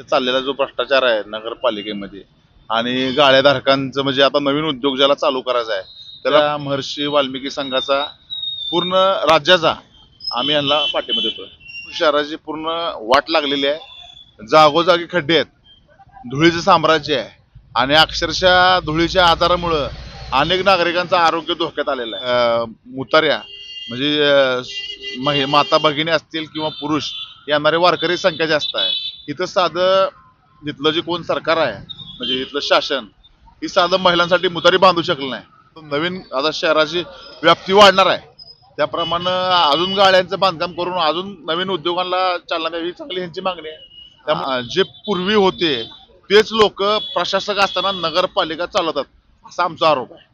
ते चाललेला जो भ्रष्टाचार आहे नगरपालिकेमध्ये आणि गाळ्याधारकांचं म्हणजे आता नवीन उद्योग ज्याला चालू करायचा आहे त्याला महर्षी वाल्मिकी संघाचा पूर्ण राज्याचा आम्ही यांना पाठिंबा देतोय. शहराची पूर्ण वाट लागलेली आहे. जागोजागी खड्डे आहेत. धुळीचं साम्राज्य आहे. आणि अक्षरशः धुळीच्या आजारामुळं अनेक नागरिकांचं आरोग्य धोक्यात आलेलं आहे. अं, मुताऱ्या म्हणजे माता भगिनी असतील किंवा पुरुष येणारे वारकरी संख्या जास्त आहे. इथं साधं इथलं जे कोण सरकार आहे म्हणजे इथलं शासन ही साधं महिलांसाठी मुतारी बांधू शकलं नाही. नवीन आता शहराची व्याप्ती वाढणार आहे. त्याप्रमाणे अजून गाड्यांचं बांधकाम करून अजून नवीन उद्योगांना चालना द्यावी ही चांगली ह्यांची मागणी आहे. त्यामुळे जे पूर्वी होते तेच लोक प्रशासक असताना नगरपालिका चालवतात असा आमचा आरोप आहे.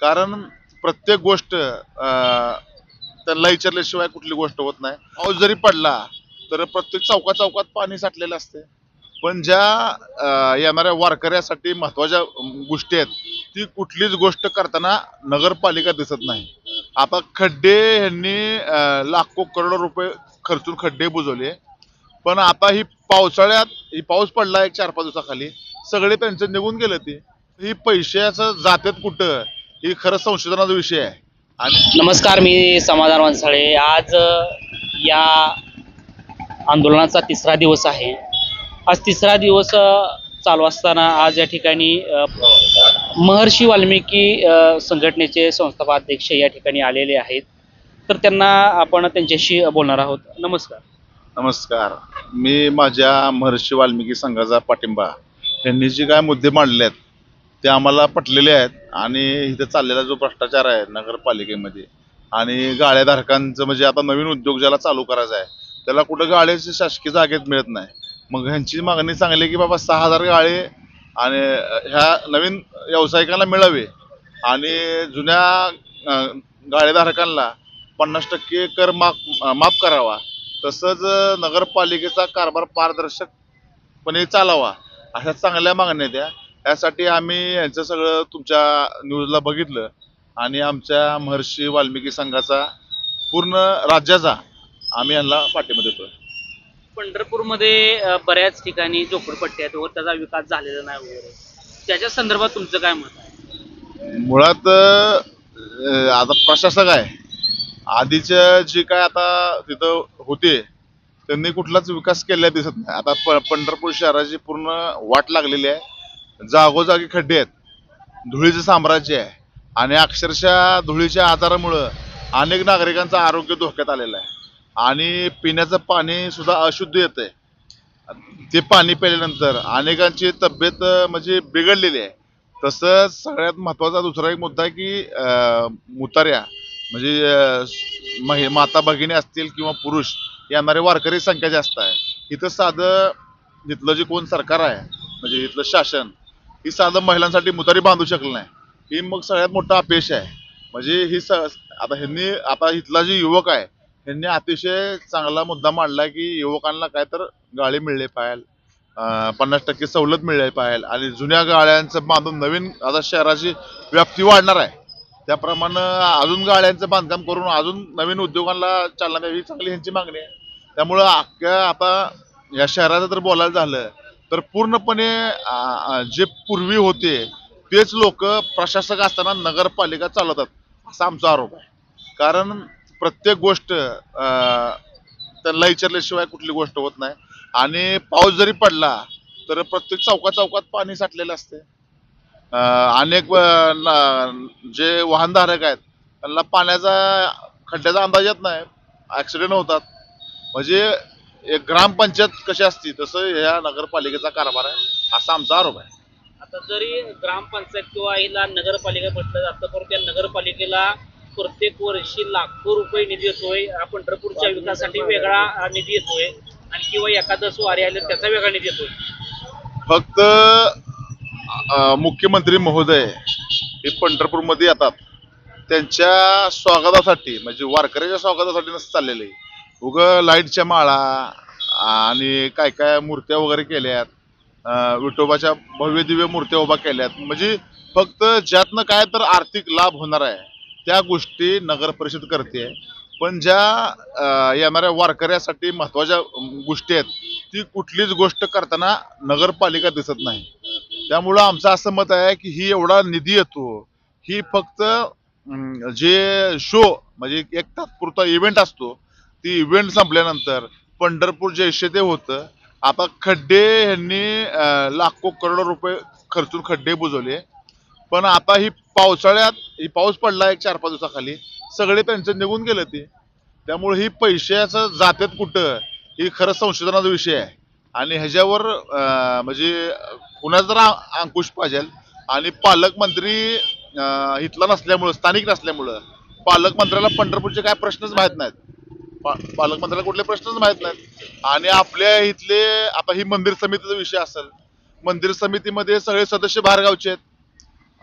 कारण प्रत्येक गोष्ट त्यांना विचारल्याशिवाय कुठली गोष्ट होत नाही. पाऊस जरी पडला तर प्रत्येक चौकात चौकात पाणी साठलेलं असते. पण ज्या येणाऱ्या वारकऱ्यासाठी महत्त्वाच्या गोष्टी आहेत ती कुठलीच गोष्ट करताना नगरपालिका दिसत नाही. आता खड्डे ह्यांनी लाखो करोडो रुपये खर्चून खड्डे बुजवले. पण आता ही पावसाळ्यात ही पाऊस पडला एक चार पाच दिवसाखाली सगळे त्यांचं निघून गेलं ते. ही पैशाचं जातात कुठं ही खरं संशोधनाचा विषय आहे. आणि नमस्कार मी समाधान वनसाळे. आज या आंदोलनाचा तिसरा दिवस आहे. आज तिसरा दिवस चालू असताना आज या ठिकाणी महर्षी वाल्मिकी संघटनेचे संस्थापक या ठिकाणी आलेले आहेत. तर त्यांना आपण त्यांच्याशी बोलणार आहोत. नमस्कार. नमस्कार. मी माझ्या महर्षी वाल्मिकी संघाचा पाठिंबा. यांनी जे काय मुद्दे मांडले आहेत ते आम्हाला पटलेले आहेत आणि इथं चाललेला जो भ्रष्टाचार आहे नगरपालिकेमध्ये आणि गाळ्याधारकांचं म्हणजे आता नवीन उद्योग ज्याला चालू करायचा आहे त्याला कुठं गाळ्याची शासकीय जागेत मिळत नाही. मग ह्यांची मागणी चांगली की बाबा सहा हजार गाळे आणि ह्या नवीन व्यावसायिकांना मिळावे. आणि जुन्या गाळेधारकांना पन्नास टक्के कर माफ माफ करावा. तसंच नगरपालिकेचा कारभार पारदर्शकपणे चालावा. अशा चांगल्या मागण्या द्या. यासाठी आम्ही यांचं सगळं तुमच्या न्यूजला बघितलं. आणि आमच्या महर्षी वाल्मिकी संघाचा पूर्ण राज्याचा आम्ही यांना पाठिंबा देतोय. पंढरपूरमध्ये अ, बऱ्याच ठिकाणी झोपडपट्टी आहेत व त्याचा विकास झालेला नाही वगैरे. त्याच्या संदर्भात तुमचं काय मत आहे? मुळात अं, आता प्रशासक आहे. आधीच्या जे काय आता तिथं होते त्यांनी कुठलाच विकास केलेला दिसत नाही. आता प पंढरपूर शहराची पूर्ण वाट लागलेली आहे. जागोजागी खड्डे आहेत. धुळीचं साम्राज्य आहे. आणि अक्षरशः धुळीच्या आजारामुळं अनेक नागरिकांचं आरोग्य धोक्यात आलेलं आहे. आणि पिण्याचं पाणी सुद्धा अशुद्ध आहे ते पाणी प्यायल्यानंतर अनेकांची तब्येत म्हणजे बिघडलेली आहे. तसंच सगळ्यात महत्त्वाचा दुसरा एक मुद्दा आहे की मुतार्या मुताऱ्या म्हणजे महि माता भगिनी असतील किंवा पुरुष येणारे वारकरी संख्या जास्त आहे. इथं साधं इथलं जे कोण सरकार आहे म्हणजे इथलं शासन ही साधं महिलांसाठी मुतारी बांधू शकलं नाही. ही मग सगळ्यात मोठं अपयश आहे. म्हणजे ही स आता ह्यांनी आता इथला जे युवक आहे ह्यांनी अतिशय चांगला मुद्दा मांडला की युवकांना काय तर गाळी मिळले पाहिजे पन्नास टक्के सवलत मिळाली पाहिजे आणि जुन्या गाड्यांचं बांधून नवीन आता शहराची व्याप्ती वाढणार आहे. त्याप्रमाणे अजून गाड्यांचं बांधकाम करून अजून नवीन उद्योगांना चालना द्यावी ही चांगली ह्यांची मागणी आहे. त्यामुळं अख्ख्या आता या शहराचं जर बोलायला झालं तर पूर्णपणे जे पूर्वी होते तेच लोक प्रशासक असताना नगरपालिका चालवतात असा आमचा आरोप आहे. कारण प्रत्येक गोष्ट त्यांना विचारल्याशिवाय कुठली गोष्ट होत नाही. आणि पाऊस जरी पडला तर प्रत्येक चौका चौकात पाणी साठलेलं असते. अनेक जे वाहनधारक आहेत त्यांना पाण्याचा खड्ड्याचा अंदाज येत नाही. ऍक्सिडेंट होतात. म्हणजे एक ग्रामपंचायत कशी असती तसं ह्या नगरपालिकेचा कारभार आहे असा आमचा आरोप आहे. आता जरी ग्रामपंचायत किंवा हिला नगरपालिका म्हटलं जातं परंतु त्या नगरपालिकेला प्रत्येक वर्षी लाखो रुपये निधी येतोय. हा पंढरपूरच्या विकासासाठी वेगळा निधी येतोय. आणि किंवा एखादं वारी आले त्याचा वेगळा निधी येतोय. फक्त मुख्यमंत्री महोदय हे पंढरपूरमध्ये येतात. त्यांच्या स्वागतासाठी म्हणजे वारकऱ्याच्या स्वागतासाठी नसं चाललेलं. आहे उग लाईटच्या माळा आणि काय काय मूर्त्या वगैरे केल्यात. विठोबाच्या भव्य दिव्य मूर्त्या उभा केल्यात. म्हणजे फक्त ज्यातनं काय तर आर्थिक लाभ होणार आहे. त्या गोष्टी नगर परिषद करते. पण ज्या येणाऱ्या वारकऱ्यासाठी महत्त्वाच्या गोष्टी आहेत ती कुठलीच गोष्ट करताना नगरपालिका दिसत नाही. त्यामुळं आमचं असं मत आहे की ही एवढा निधी येतो ही फक्त जे शो म्हणजे एक तात्पुरता इव्हेंट असतो ती इव्हेंट संपल्यानंतर पंढरपूर जैसे ते होतं. आता खड्डे ह्यांनी लाखो करोडो रुपये खर्चून खड्डे बुजवले. पण आता ही पावसाळ्यात ही पाऊस पडला एक चार पाच दिवसाखाली सगळे त्यांचे निघून गेले ते. त्यामुळे ही पैशाचं जातात कुठं ही खरं संशोधनाचा विषय आहे. आणि ह्याच्यावर म्हणजे कुणाचा जरा अंकुश पाहिजे आणि पालकमंत्री इथला नसल्यामुळं स्थानिक नसल्यामुळं पालकमंत्र्याला पंढरपूरचे काय प्रश्नच माहीत नाहीत. पा- पालकमंत्र्याला कुठले प्रश्नच माहीत नाहीत. आणि आपल्या इथले आता ही मंदिर समितीचा विषय असेल मंदिर समितीमध्ये सगळे सदस्य बाहेरगावचे आहेत.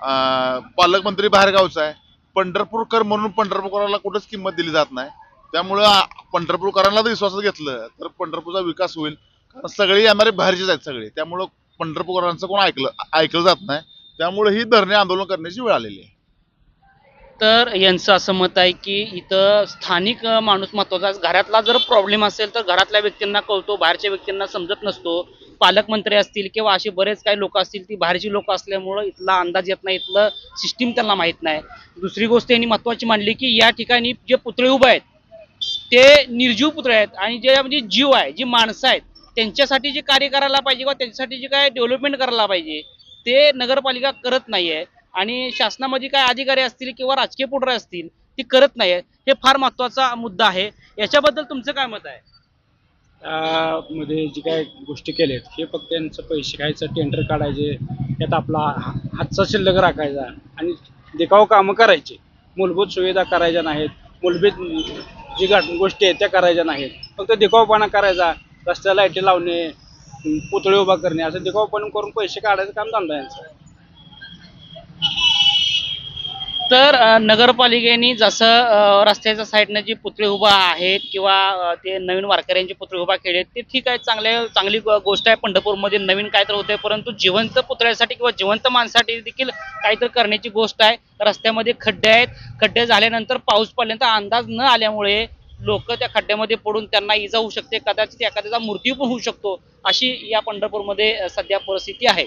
पालकमंत्री बाहेरगावचा आहे. पंढरपूरकर म्हणून पंढरपूरकराला कुठंच किंमत दिली जात नाही. त्यामुळं पंढरपूरकरांना जर विश्वासात घेतलं तर पंढरपूरचा विकास होईल. कारण सगळे येणारे बाहेरचेच आहेत सगळे. त्यामुळं पंढरपूरकरांचं कोण ऐकलं ऐकलं जात नाही. त्यामुळे ही धरणे आंदोलन करण्याची वेळ आलेली आहे. तर यांचं असं मत आहे की इथं स्थानिक माणूस महत्त्वाचा घरातला जर प्रॉब्लेम असेल तर घरातल्या व्यक्तींना कळतो बाहेरच्या व्यक्तींना समजत नसतो. पालकमंत्री असतील किंवा असे बरेच काही लोक असतील ती बाहेरची लोक असल्यामुळं इथला अंदाज येत नाही इथलं सिस्टीम त्यांना माहीत नाही. दुसरी गोष्ट यांनी महत्वाची मांडली की या ठिकाणी जे पुतळे उभे आहेत ते निर्जीव पुतळे आहेत आणि जे म्हणजे जीव आहे जी माणसं आहेत त्यांच्यासाठी जे कार्य करायला पाहिजे किंवा त्यांच्यासाठी जे काय डेव्हलपमेंट करायला पाहिजे ते नगरपालिका करत नाहीये. आणि शासनामध्ये काय अधिकारी असतील किंवा राजकीय पुढारी असतील ती करत नाहीये हे फार महत्त्वाचा मुद्दा आहे. याच्याबद्दल तुमचं काय मत आहे? मध्ये जी काय गोष्टी केल्यात हे फक्त त्यांचं पैसे खायचं टेंडर काढायचे त्यात आपला हातचा शिल्लक राखायचा आणि देखाव कामं करायचे. मूलभूत सुविधा करायच्या नाहीत. मूलभूत जी गोष्टी आहेत त्या करायच्या नाहीत. फक्त देखावपणा करायचा रस्त्याला लाईटी लावणे पुतळे उभा करणे असं देखावपणा करून पैसे काढायचं काम धंदा यांचं. तर नगरपालिकेने जसं रस्त्याच्या साईडनं जी पुतळे उभा आहेत किंवा ते नवीन वारकऱ्यांचे पुतळे उभा केले आहेत, ते ठीक आहे चांगले चांगली गोष्ट आहे. पंढरपूरमध्ये नवीन काय तर होतंय परंतु जिवंत पुतळ्यासाठी किंवा जिवंत माणसासाठी देखील काहीतरी करण्याची गोष्ट आहे. रस्त्यामध्ये खड्डे आहेत. खड्डे झाल्यानंतर पाऊस पडल्यानंतर अंदाज न आल्यामुळे लोक त्या खड्ड्यामध्ये पडून त्यांना इजा होऊ शकते. कदाचित एखाद्याचा मृत्यू पण होऊ शकतो अशी या पंढरपूरमध्ये सध्या परिस्थिती आहे.